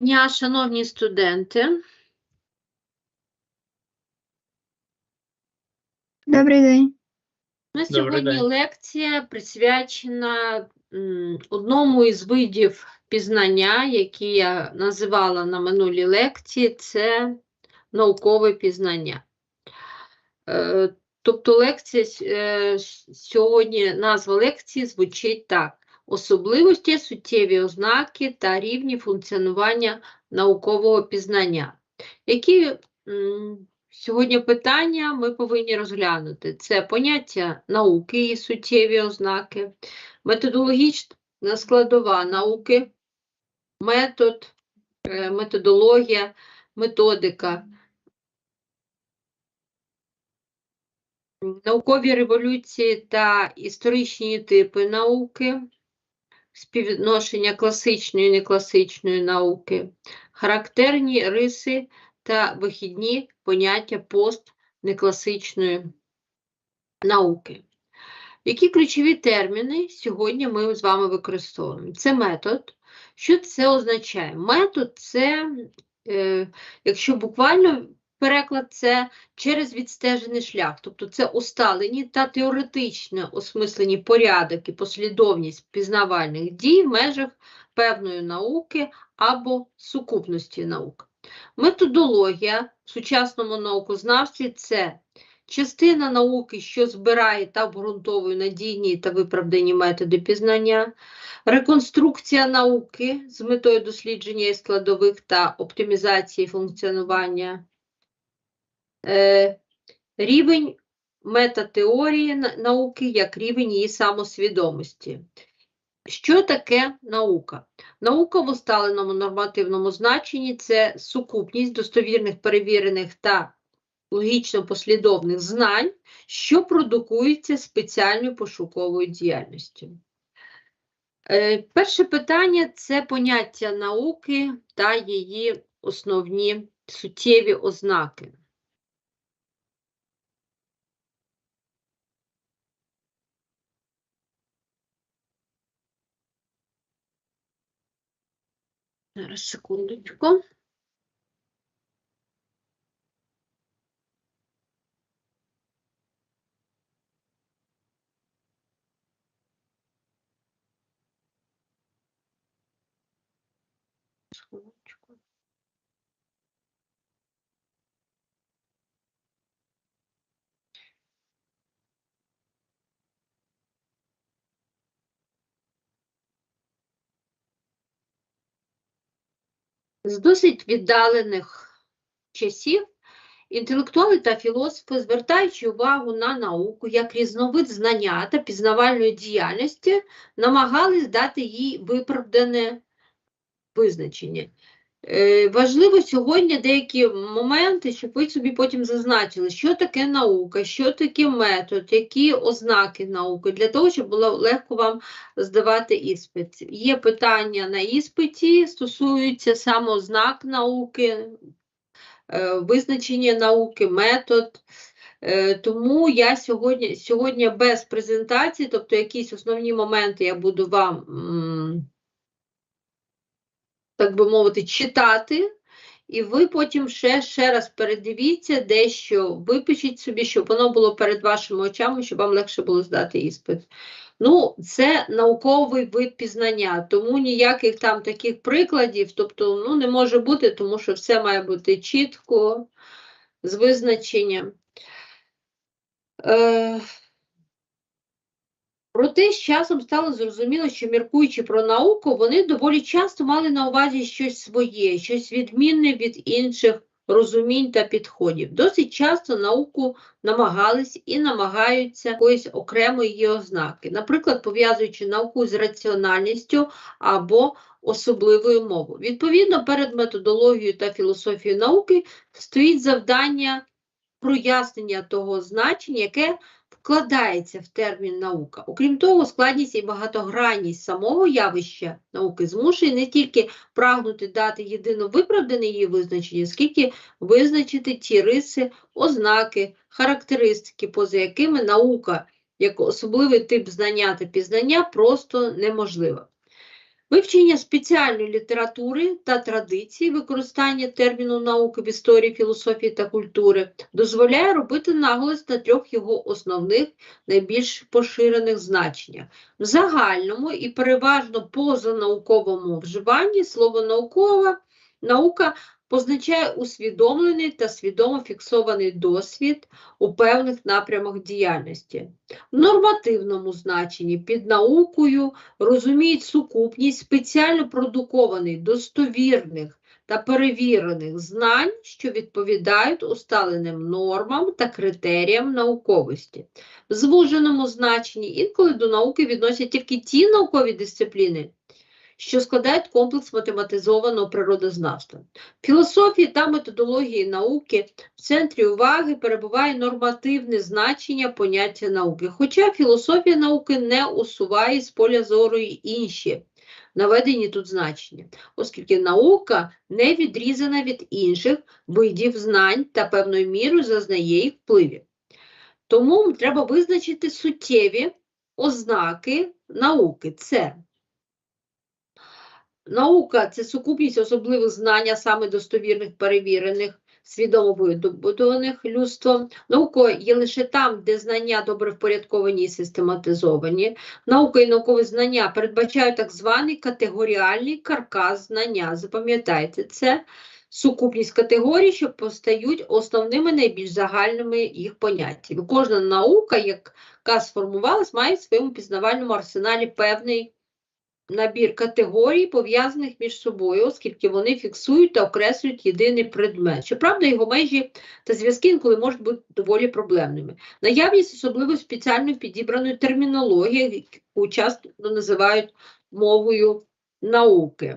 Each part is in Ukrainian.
дня, шановні студенти. Добрий день. На сьогодні день. лекція присвячена одному із видів пізнання, які я називала на минулій лекції, це наукове пізнання. Е, Тобто лекція е, сьогодні, назва лекції звучить так: особливості, суттєві ознаки та рівні функціонування наукового пізнання. Які сьогодні питання ми повинні розглянути? Це поняття науки і суттєві ознаки, методологічна складова науки, метод, е, методологія, методика. Наукові революції та історичні типи науки, співвідношення класичної і некласичної науки, характерні риси та вихідні поняття постнекласичної науки. Які ключові терміни сьогодні ми з вами використовуємо? Це метод. Що це означає? Метод це, е, якщо буквально переклад, це через відстежений шлях, тобто це усталені та теоретично осмислені порядок і послідовність пізнавальних дій в межах певної науки або сукупності наук. Методологія в сучасному наукознавстві це частина науки, що збирає та обґрунтовує надійні та виправдані методи пізнання, реконструкція науки з метою дослідження складових та оптимізації функціонування, рівень метатеорії науки як рівень її самосвідомості. Що таке наука? Наука в усталеному нормативному значенні це сукупність достовірних, перевірених та логічно послідовних знань, що продукується спеціальною пошуковою діяльністю. Е, Перше питання це поняття науки та її основні суттєві ознаки. Зараз, секундочку. З досить віддалених часів інтелектуали та філософи, звертаючи увагу на науку як різновид знання та пізнавальної діяльності, намагались дати їй виправдане визначення. Е, важливо сьогодні деякі моменти, щоб ви собі потім зазначили, що таке наука, що таке метод, які ознаки науки, для того, щоб було легко вам здавати іспит. Є питання на іспиті, стосуються саме ознак науки, е, визначення науки, метод. Е, Тому я сьогодні, сьогодні без презентації, тобто якісь основні моменти я буду вам, так би мовити, читати, і ви потім ще, ще раз передивіться, дещо випишіть собі, щоб воно було перед вашими очами, щоб вам легше було здати іспит. Ну, це науковий вид пізнання, тому ніяких там таких прикладів, тобто, ну, не може бути, тому що все має бути чітко, з визначенням. Е, Проте з часом стало зрозуміло, що міркуючи про науку, вони доволі часто мали на увазі щось своє, щось відмінне від інших розумінь та підходів. Досить часто науку намагались і намагаються якоїсь окремої її ознаки, наприклад, пов'язуючи науку з раціональністю або особливою мовою. Відповідно, перед методологією та філософією науки стоїть завдання прояснення того значення, яке вкладається в термін наука. Окрім того, складність і багатогранність самого явища науки змушує не тільки прагнути дати єдино виправдане її визначення, скільки визначити ті риси, ознаки, характеристики, поза якими наука як особливий тип знання та пізнання просто неможлива. Вивчення спеціальної літератури та традицій, використання терміну науки в історії, філософії та культури дозволяє робити наголос на трьох його основних, найбільш поширених значеннях. В загальному і переважно позанауковому вживанні слово наукова наука позначає усвідомлений та свідомо фіксований досвід у певних напрямах діяльності. В нормативному значенні під наукою розуміють сукупність спеціально продукованих, достовірних та перевірених знань, що відповідають усталеним нормам та критеріям науковості. В звуженому значенні інколи до науки відносять тільки ті наукові дисципліни, що складають комплекс математизованого природознавства. В філософії та методології науки в центрі уваги перебуває нормативне значення поняття науки, хоча філософія науки не усуває з поля зору й інші наведені тут значення, оскільки наука не відрізана від інших видів знань та певною мірою зазнає їх впливів. Тому треба визначити суттєві ознаки науки. Це Наука це сукупність особливих знань, саме достовірних, перевірених, свідомо вибудованих людством. Наука є лише там, де знання добре впорядковані і систематизовані. Наука і наукові знання передбачають так званий категоріальний каркас знання. Запам'ятайте, це сукупність категорій, що постають основними найбільш загальними їх поняттями. Кожна наука, яка сформувалась, має в своєму пізнавальному арсеналі певний набір категорій, пов'язаних між собою, оскільки вони фіксують та окреслюють єдиний предмет. Щоправда, його межі та зв'язки інколи можуть бути доволі проблемними. Наявність особливо спеціально підібраної термінології, яку часто називають мовою науки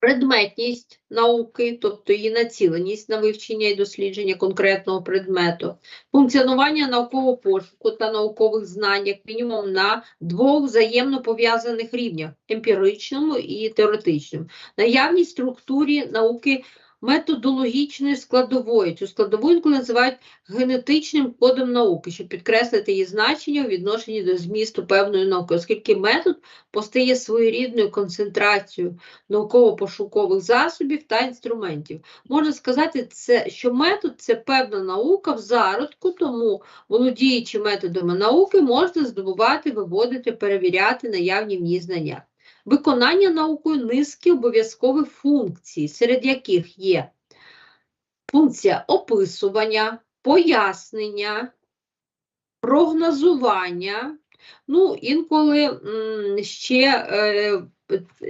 предметність науки, тобто її націленість на вивчення і дослідження конкретного предмету, функціонування наукового пошуку та наукових знань, як мінімум, на двох взаємно пов'язаних рівнях емпіричному і теоретичному, наявність структурі науки методологічної складової. Цю складову називають генетичним кодом науки, щоб підкреслити її значення у відношенні до змісту певної науки, оскільки метод постає своєрідною концентрацією науково-пошукових засобів та інструментів. Можна сказати, це, що метод це певна наука в зародку, тому володіючи методами науки, можна здобувати, виводити, перевіряти наявні в ній знання виконання наукою низки обов'язкових функцій, серед яких є функція описування, пояснення, прогнозування, ну, інколи ще е,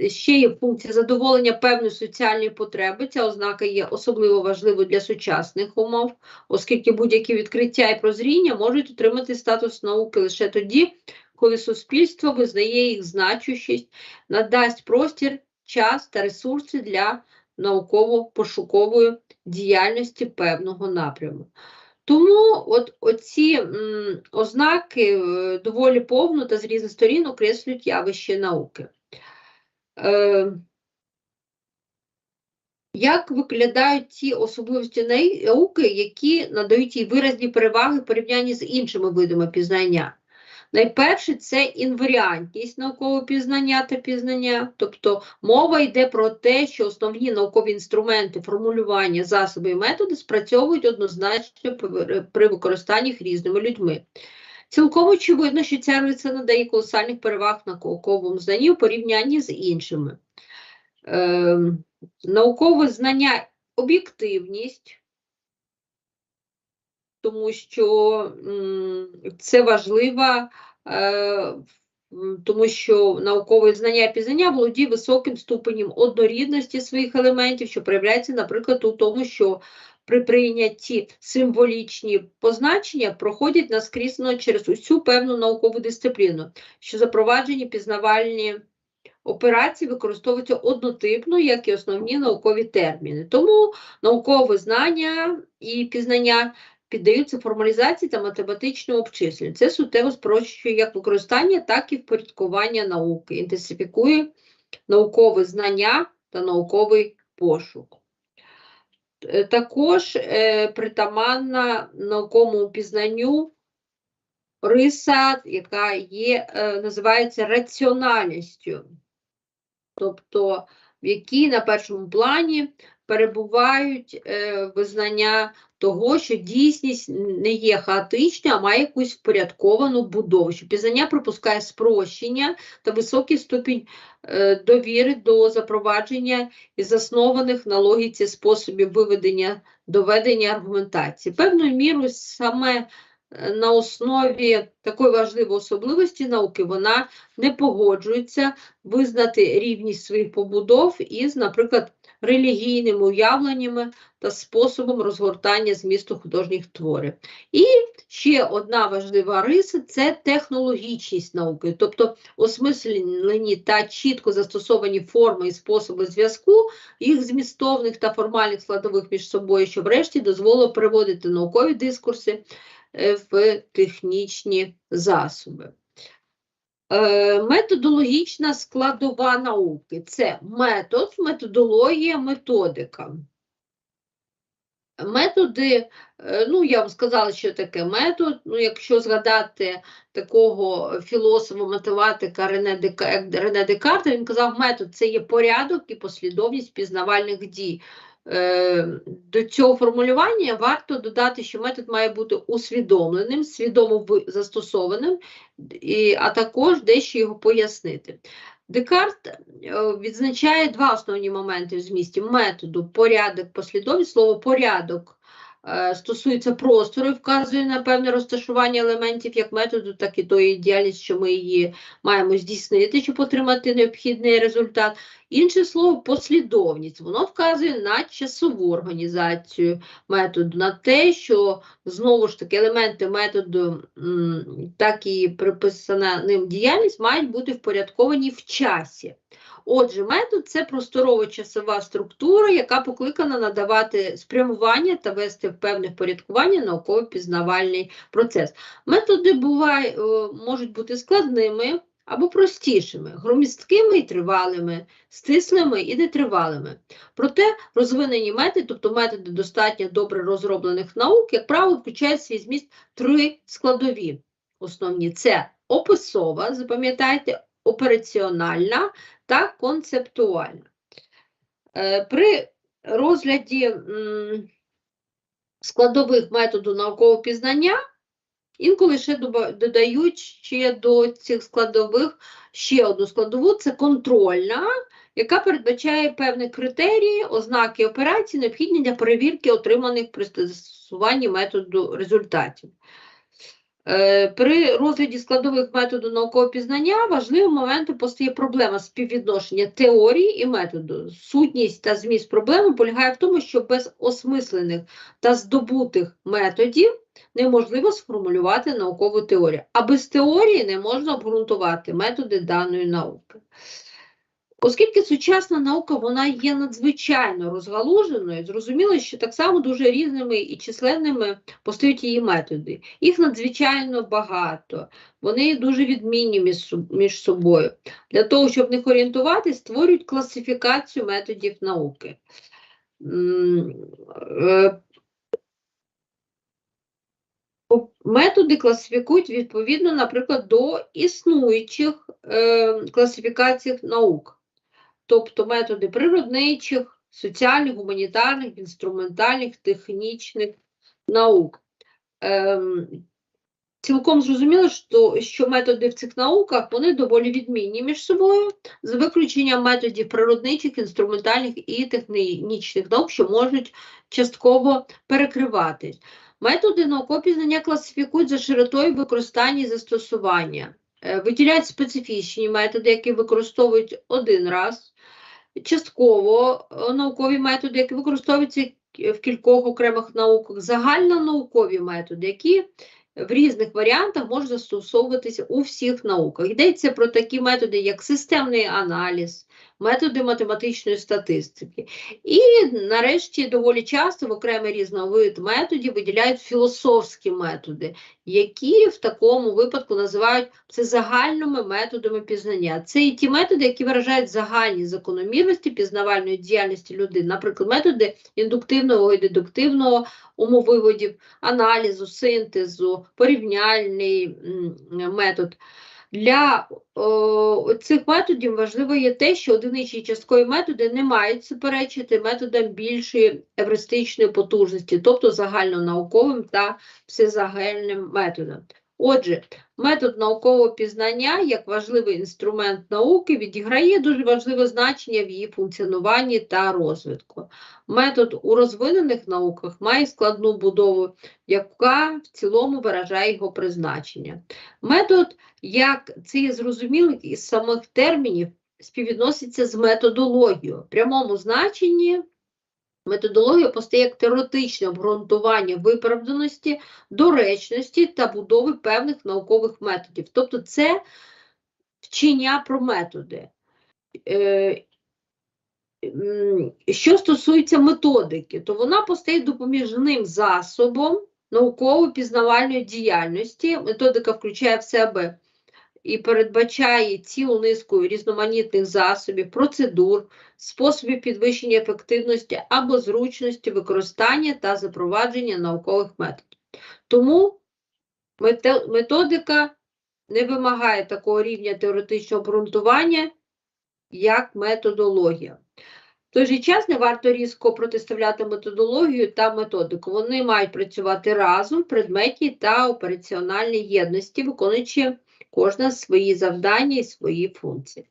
ще є функція задоволення певної соціальної потреби. Ця ознака є особливо важливою для сучасних умов, оскільки будь-які відкриття і прозріння можуть отримати статус науки лише тоді, коли суспільство визнає їх значущість, надасть простір, час та ресурси для науково-пошукової діяльності певного напряму. Тому от оці м, ознаки е, доволі повно та з різних сторін окреслюють явище науки. Е, як виглядають ті особливості науки, які надають їй виразні переваги в порівнянні з іншими видами пізнання? Найперше це інваріантність наукового пізнання та пізнання, тобто мова йде про те, що основні наукові інструменти формулювання засоби і методи спрацьовують однозначно при використанні різними людьми. Цілком очевидно, що ця риса надає колосальних переваг на науковому знанні у порівнянні з іншими. Е, Наукове знання об'єктивність тому що це важливо, е, тому що наукове знання і пізнання володіє високим ступенем однорідності своїх елементів, що проявляється, наприклад, у тому, що при прийнятті символічні позначення проходять наскрізно через усю певну наукову дисципліну, що запроваджені пізнавальні. Операції використовуються однотипно, як і основні наукові терміни. Тому наукове знання і пізнання піддаються формалізації та математичному обчисленню. Це суттєво спрощує як використання, так і впорядкування науки, інтенсифікує наукове знання та науковий пошук. Е, також е, притаманна науковому пізнанню риса, яка є, е, називається раціональністю, тобто в якій на першому плані перебувають е, визнання того, що дійсність не є хаотичною, а має якусь впорядковану будову, що пізнання пропускає спрощення та високий ступінь е, довіри до запровадження і заснованих на логіці способів виведення доведення аргументації. Певною мірою саме на основі такої важливої особливості науки вона не погоджується визнати рівність своїх побудов із, наприклад, релігійними уявленнями та способом розгортання змісту художніх творів. І ще одна важлива риса це технологічність науки, тобто осмислені та чітко застосовані форми і способи зв'язку їх змістовних та формальних складових між собою, що врешті дозволило переводити наукові дискурси в технічні засоби. Е, Методологічна складова науки це метод, методологія, методика. Методи, е, ну я вам сказала, що таке метод. Ну, якщо згадати такого філософа, математика Рене Дека, Рене Декарта, він казав, метод це є порядок і послідовність пізнавальних дій. Е, До цього формулювання варто додати, що метод має бути усвідомленим, свідомо застосованим, і, а також дещо його пояснити. Декарт е, відзначає два основні моменти в змісті методу, порядок, послідовність. Слово порядок е, стосується простору вказує на певне розташування елементів як методу, так і тої діяльності, що ми її маємо здійснити, щоб отримати необхідний результат. Інше слово послідовність. Воно вказує на часову організацію методу, на те, що знову ж таки елементи методу, так і приписана ним діяльність, мають бути впорядковані в часі. Отже, метод це просторово-часова структура, яка покликана надавати спрямування та вести в певне впорядкування науково-пізнавальний процес. Методи буває, е, можуть бути складними або простішими, громісткими і тривалими, стислими і нетривалими. Проте розвинені методи, тобто методи достатньо добре розроблених наук, як правило, включають свій зміст три складові основні: це описова, запам'ятайте, операціональна та концептуальна. Е, При розгляді складових методу наукового пізнання інколи ще додають ще до цих складових ще одну складову це контрольна, яка передбачає певні критерії, ознаки операцій, необхідні для перевірки отриманих при застосуванні методу результатів. Е, При розгляді складових методу наукового пізнання важливим моментом постає проблема співвідношення теорії і методу. Сутність та зміст проблеми полягає в тому, що без осмислених та здобутих методів неможливо сформулювати наукову теорію, а без теорії не можна обґрунтувати методи даної науки. Оскільки сучасна наука вона є надзвичайно розгалуженою, зрозуміло, що так само дуже різними і численними постають її методи. Їх надзвичайно багато, вони дуже відмінні між, собою. Для того, щоб в них орієнтуватись, створюють класифікацію методів науки. Е, Методи класифікують відповідно, наприклад, до існуючих е, класифікацій наук тобто методи природничих, соціальних, гуманітарних, інструментальних, технічних наук. Ем, цілком зрозуміло, що, що методи в цих науках вони доволі відмінні між собою, з виключенням методів природничих, інструментальних і технічних наук, що можуть частково перекриватись. Методи наукового пізнання класифікують за широтою використання і застосування. Е, Виділяють специфічні методи, які використовують один раз, частково е, наукові методи, які використовуються в кількох окремих науках, загальнонаукові методи, які в різних варіантах можуть застосовуватися у всіх науках. Йдеться про такі методи, як системний аналіз, методи математичної статистики. І нарешті доволі часто в окремий різновид методів виділяють філософські методи, які в такому випадку називають це загальними методами пізнання. Це і ті методи, які виражають загальні закономірності пізнавальної діяльності людини, наприклад, методи індуктивного і дедуктивного умовиводів, аналізу, синтезу, порівняльний метод. Для о, цих методів важливо є те, що одиничні часткові методи не мають суперечити методам більшої евристичної потужності, тобто загальнонауковим та всезагальним методам. Отже, метод наукового пізнання як важливий інструмент науки відіграє дуже важливе значення в її функціонуванні та розвитку. Метод у розвинених науках має складну будову, яка в цілому виражає його призначення. Метод, як це є зрозуміло із самих термінів, співвідноситься з методологією. В прямому значенні методологія постає як теоретичне обґрунтування виправданості, доречності та будови певних наукових методів. Тобто це вчення про методи. Е, Що стосується методики, то вона постає допоміжним засобом науково-пізнавальної діяльності. Методика включає в себе і передбачає цілу низку різноманітних засобів, процедур, способів підвищення ефективності або зручності використання та запровадження наукових методів. Тому методика не вимагає такого рівня теоретичного обґрунтування, як методологія. В той же час не варто різко протиставляти методологію та методику. Вони мають працювати разом в предметній та операціональній єдності, виконуючи кожна свої завдання і свої функції.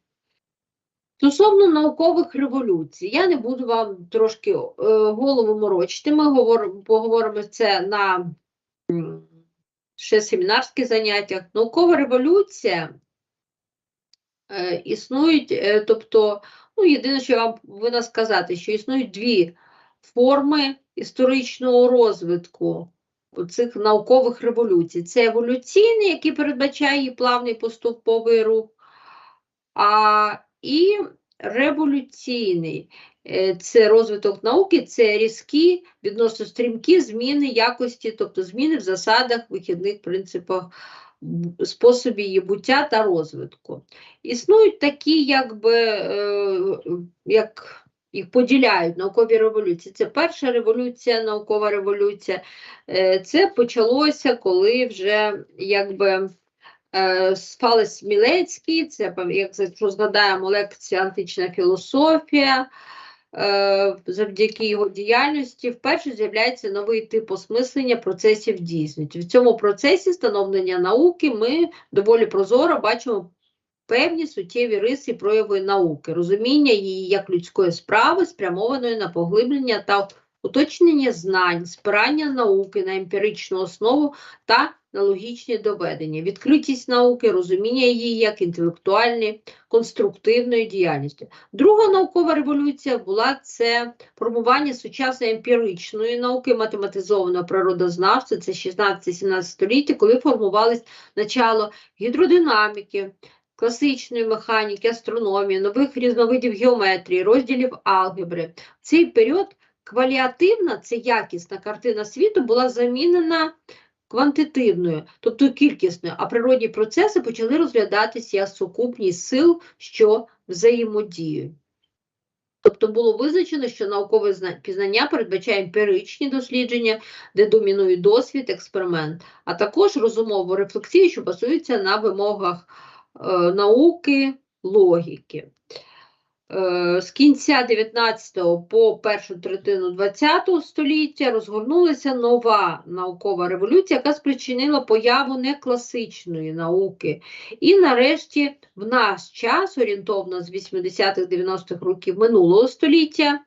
Стосовно наукових революцій, я не буду вам трошки е, голову морочити. Ми говоримо, поговоримо це на ще семінарських заняттях. Наукова революція е, існують, е, тобто, ну, єдине, що я вам повинна сказати, що існують дві форми історичного розвитку цих наукових революцій. Це еволюційний, який передбачає її плавний поступовий рух, а і революційний. Е, Це розвиток науки, це різкі, відносно стрімкі зміни якості, тобто зміни в засадах, вихідних принципах, способі її буття та розвитку. Існують такі, якби, е, як їх поділяють наукові революції. Це перша революція, наукова революція. Е, Це почалося, коли вже якби е, Фалес Смілецький, це як згадаємо лекція антична філософія. е, Завдяки його діяльності вперше з'являється новий тип осмислення процесів дійсності. В цьому процесі становлення науки ми доволі прозоро бачимо певні суттєві риси прояви науки, розуміння її як людської справи, спрямованої на поглиблення та уточнення знань, спирання науки на емпіричну основу та на логічні доведення, відкритість науки, розуміння її як інтелектуальної, конструктивної діяльності. Друга наукова революція була це формування сучасної емпіричної науки, математизованого природознавства, це 16-17 століття, коли формувались начало гідродинаміки, класичної механіки, астрономії, нових різновидів геометрії, розділів алгебри. В цей період кваліативна, це якісна картина світу, була замінена квантитивною, тобто кількісною, а природні процеси почали розглядатися як сукупність сил, що взаємодіють. Тобто було визначено, що наукове зна- пізнання передбачає емпіричні дослідження, де домінує досвід, експеримент, а також розумову рефлексію, що базується на вимогах науки, логіки. Е, з кінця 19 по першу третину 20 століття розгорнулася нова наукова революція, яка спричинила появу некласичної науки. І нарешті в наш час, орієнтовно з 80-х-90-х років минулого століття,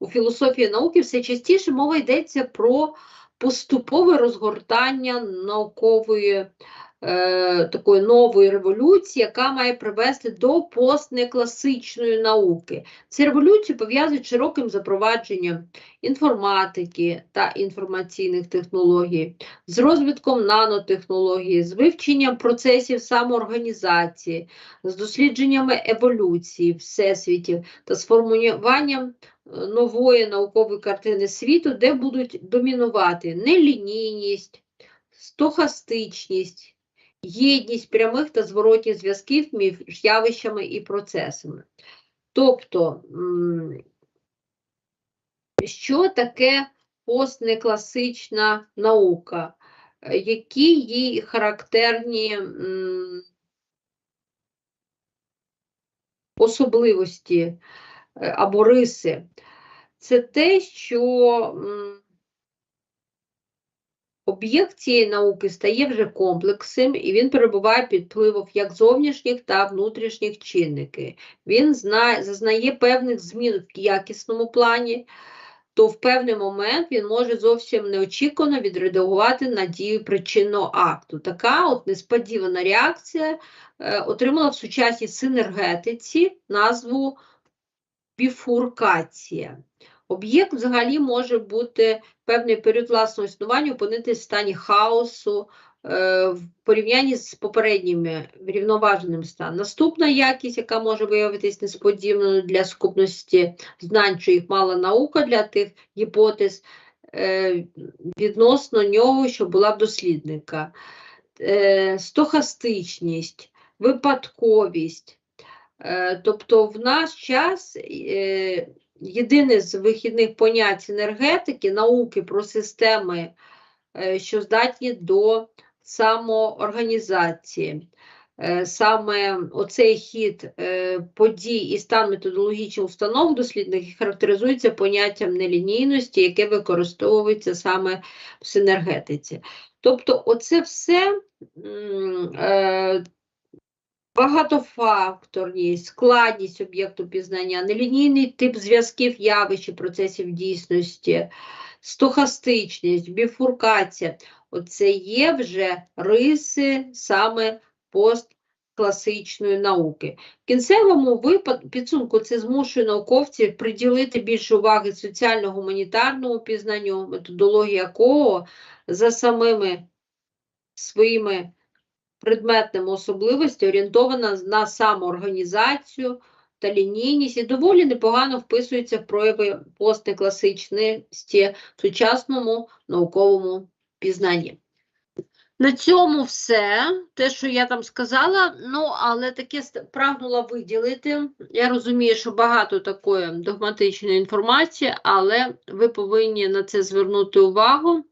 у філософії науки все частіше мова йдеться про поступове розгортання наукової е, такої нової революції, яка має привести до постнекласичної науки. Ці революції пов'язують широким запровадженням інформатики та інформаційних технологій, з розвитком нанотехнологій, з вивченням процесів самоорганізації, з дослідженнями еволюції всесвітів та з формулюванням е, нової наукової картини світу, де будуть домінувати нелінійність, стохастичність, єдність прямих та зворотніх зв'язків між явищами і процесами. Тобто, що таке постнекласична наука? Які їй характерні особливості е, або риси? Це те, що об'єкт цієї науки стає вже комплексним, і він перебуває під впливом як зовнішніх та внутрішніх чинників. Він знає, зазнає певних змін в якісному плані, то в певний момент він може зовсім неочікувано відреагувати на дію причинного акту. Така от несподівана реакція е, отримала в сучасній синергетиці назву біфуркація. Об'єкт взагалі може бути певний період власного існування опинитися в стані хаосу е, в порівнянні з попередніми врівноваженим станом. Наступна якість, яка може виявитись несподіваною для сукупності знань, що їх мала наука для тих гіпотез, е, відносно нього, що була в дослідника. Е, стохастичність, випадковість. Тобто в наш час єдине з вихідних понять енергетики, науки про системи, е, що здатні до самоорганізації. Е, Саме оцей хід е, подій і стан методологічних установ дослідних і характеризується поняттям нелінійності, яке використовується саме в синергетиці. Тобто, оце все багатофакторність, складність об'єкту пізнання, нелінійний тип зв'язків явищ і процесів дійсності, стохастичність, біфуркація. Оце є вже риси саме посткласичної науки. В кінцевому випад- підсумку це змушує науковців приділити більше уваги соціально-гуманітарному пізнанню, методологія якого за самими своїми предметними особливості орієнтована на самоорганізацію та лінійність і доволі непогано вписується в прояви посткласичності в сучасному науковому пізнанні. На цьому все, те, що я там сказала, ну, але таке прагнула виділити. Я розумію, що багато такої догматичної інформації, але ви повинні на це звернути увагу,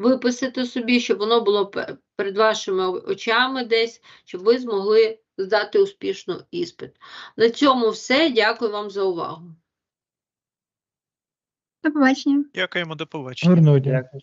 виписати собі, щоб воно було перед вашими очами десь, щоб ви змогли здати успішно іспит. На цьому все. Дякую вам за увагу. До побачення. Дякуємо, до побачення. Гарного дня.